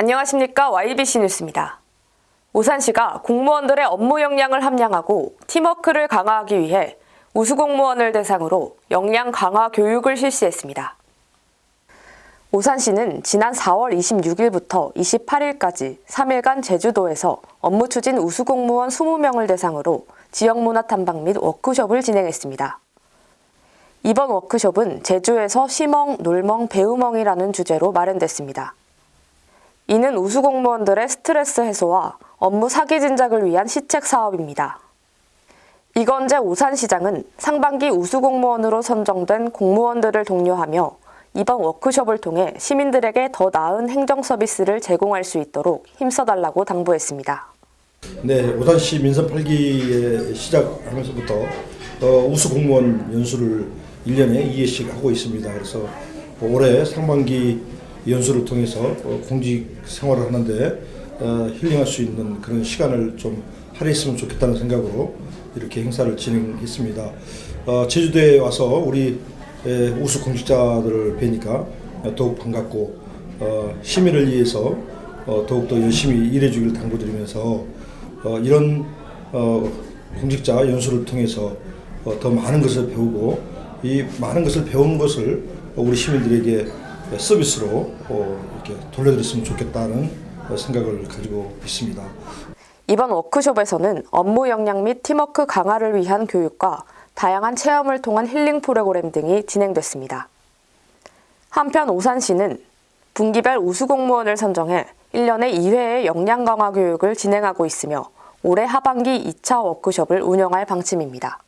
안녕하십니까 YBC 뉴스입니다. 오산시가 공무원들의 업무 역량을 함량하고 팀워크를 강화하기 위해 우수 공무원을 대상으로 역량 강화 교육을 실시했습니다. 오산시는 지난 4월 26일부터 28일까지 3일간 제주도에서 업무 추진 우수 공무원 20명을 대상으로 지역 문화 탐방 및 워크숍을 진행했습니다. 이번 워크숍은 제주에서 시멍, 놀멍, 배우멍이라는 주제로 마련됐습니다. 이는 우수 공무원들의 스트레스 해소와 업무 사기 진작을 위한 시책 사업입니다. 이건재 오산시장은 상반기 우수 공무원으로 선정된 공무원들을 독려하며 이번 워크숍을 통해 시민들에게 더 나은 행정 서비스를 제공할 수 있도록 힘써달라고 당부했습니다. 네, 오산시 민선 8기에 시작하면서부터 어, 우수 공무원 연수를 1년에 2회씩 하고 있습니다. 그래서 올해 상반기 연수를 통해서 어, 공직 생활을 하는데 어, 힐링할 수 있는 그런 시간을 좀 할애했으면 좋겠다는 생각으로 이렇게 행사를 진행했습니다. 어, 제주도에 와서 우리 에, 우수 공직자들을 뵈니까 더욱 반갑고 어, 시민을 위해서 어, 더욱더 열심히 일해주기를 당부드리면서 어, 이런 어, 공직자 연수를 통해서 어, 더 많은 것을 배우고 이 많은 것을 배운 것을 우리 시민들에게 서비스로 어, 이렇게 돌려드렸으면 좋겠다는 어, 생각을 가지고 있습니다. 이번 워크숍에서는 업무 역량 및 팀워크 강화를 위한 교육과 다양한 체험을 통한 힐링 프로그램 등이 진행됐습니다. 한편 오산시는 분기별 우수 공무원을 선정해 1년에 2회의 역량 강화 교육을 진행하고 있으며 올해 하반기 2차 워크숍을 운영할 방침입니다.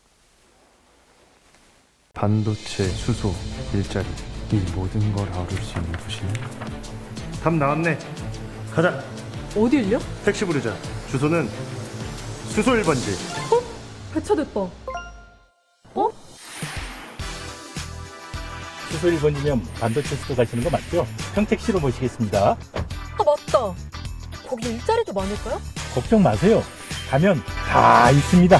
반도체, 수소, 일자리 이 모든 걸 아울 수 있는 도시는 답 나왔네. 가자. 어딜요? 택시 부르자. 주소는 수소 1번지. 배차됐다. 어? 수소 1번이면 반도체 수도 가시는 거 맞죠? 평택시로 모시겠습니다. 아 맞다. 거기 일자리도 많을까요? 걱정 마세요. 가면 다 있습니다.